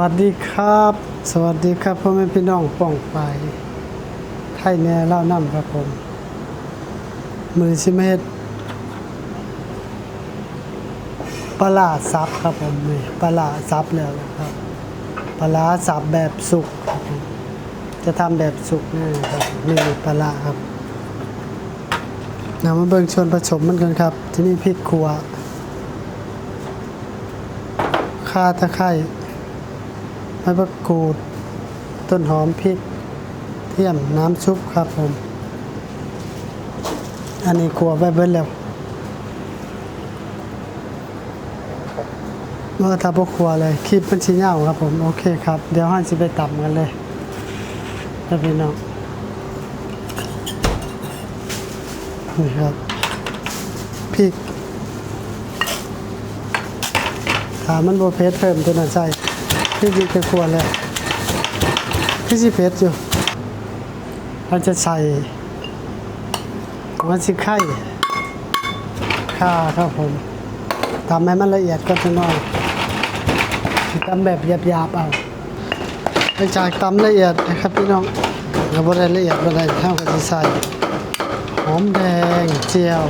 วัสดีครับ สวัสดีครับพ่อแม่พี่น้องป้องไปไทยแน่เล่าน้ำครับผม มือชิเมตปลาร้าซับครับผมนี่ปลาร้าซับแล้วครับปลาร้าซับแบบสุก จะทำแบบสุกนี่ครับนี่ปลาร้าครับนำมาเบิ่งชวนผสมมันกันครับ ที่นี่พริกขัวข่าตะไคร้ ใบมะกรูด ต้นหอมพริกเทียมน้ำซุปครับผม อันนี้ครัวไว้เบิ้ลแล้วเมื่อทำพวกครัวเลยคลิปเป็นชิ้นยาวครับผม โอเคครับ เดี๋ยวห้านสิไปตับกันเลยแล้วพี่น้องนี่ครับพริกถามมันโบเพสเพิ่มตัวนั้นใส่ พี่จริงๆควรแล้วพี่สิเพสอยู่เราจะใส่หัวสิไข่ข่าครับผมทำให้มันละเอียดก็จะน้อยทำแบบหยาบๆเอาไปจากตำละเอียดนะครับพี่น้องเราบได้ละเอียดบได้เท่ากับที่ใส่หอมแดงเจียว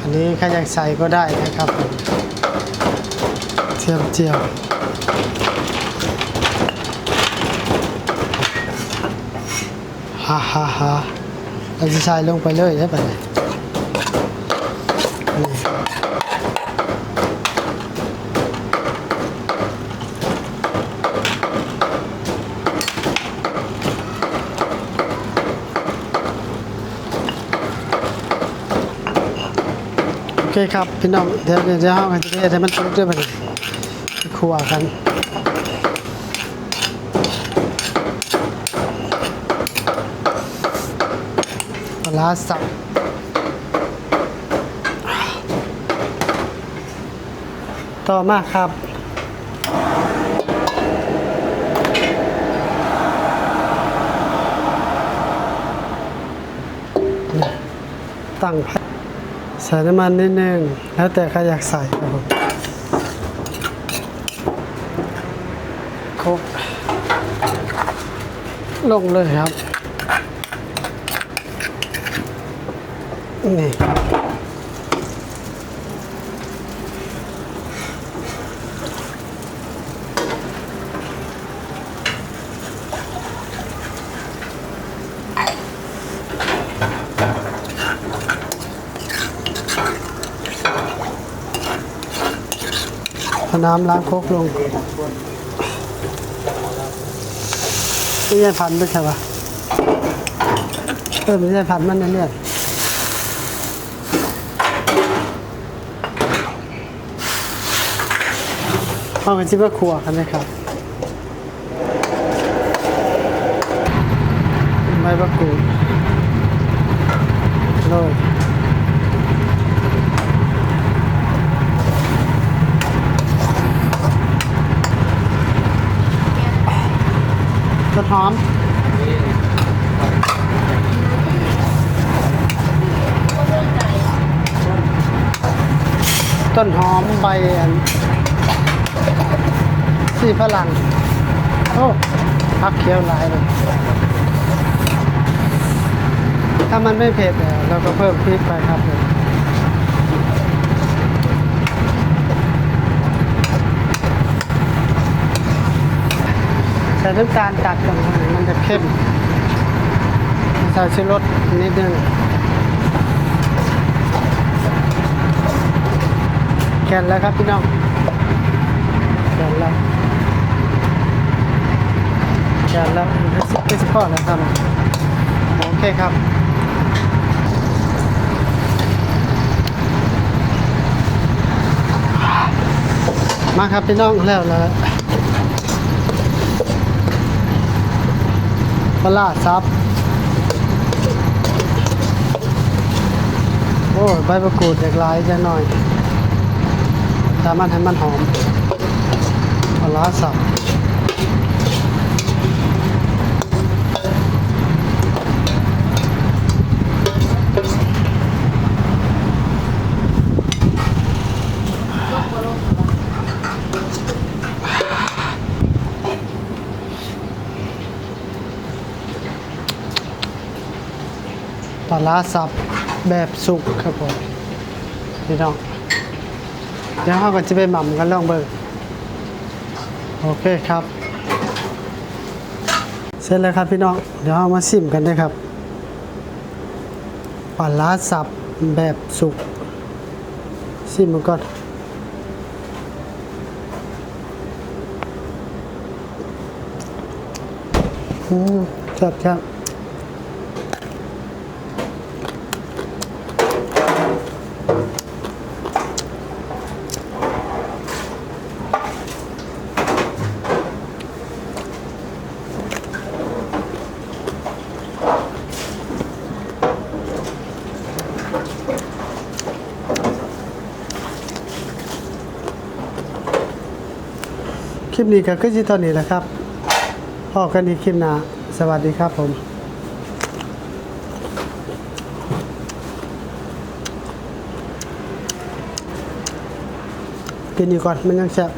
อันนี้ใครอยากใส่ก็ได้นะครับผมเทียมเจียว ฮ่าฮ่าฮ่าเราจะใส่ลงไปเลยได้ปะเนี่ยโอเคครับ พี่น้องเดี๋ยวเดี๋ยวห้องกันจะได้ให้มันสุกด้วยปเลยคั่วกัน ลาสับต่อมาครับ ตั้งใส่น้ำมันนิดนึง แล้วแต่ใครอยากใส่ครับผมครบลงเลยครับ นี่เอน้ำล้างโคกลงนี่ยายพันไม่ใช่ปะเออไม่ใช่พันมันเนี่ย เข้ากันที่ว่าครัวกันนะครับใบมะกรูดโรยต้นหอมต้นหอมใบอัน สี่ฝรั่งโอ้พักเคี้ยวหลายเลย ถ้ามันไม่เผ็ดเราก็เพิ่มพริกไปครับผมใส่น้ำตาลตัดลงไปมันจะเข้มใส่ชูรสนิดนึงแกนแล้วครับพี่น้อง แกนแล้วแกนแล้วไม่สิพอแล้วครับ โอเคครับมาครับพี่น้องแล้วแล้วปลาซับ โอ้ใบมะกรูดเด็กลายจะหน่อยสามารถให้มันหอมะลาสับปลาสับแบบสุกครับผมพี่น้องเดี๋ยวเราก็จะไปหม่ำกันลองเบอร์ โอเคครับ เสร็จแล้วครับพี่น้อง เดี๋ยวเรามาชิมกันนะครับปลาล้าสับแบบสุกชิมมันก่อนอืมจัดครับ ลิปนี้ก็คือที่ตอนนี้แหละครับพอกันอีกคลิปหน้าสวัสดีครับผมกินดีก่อนมันยังแซ่บ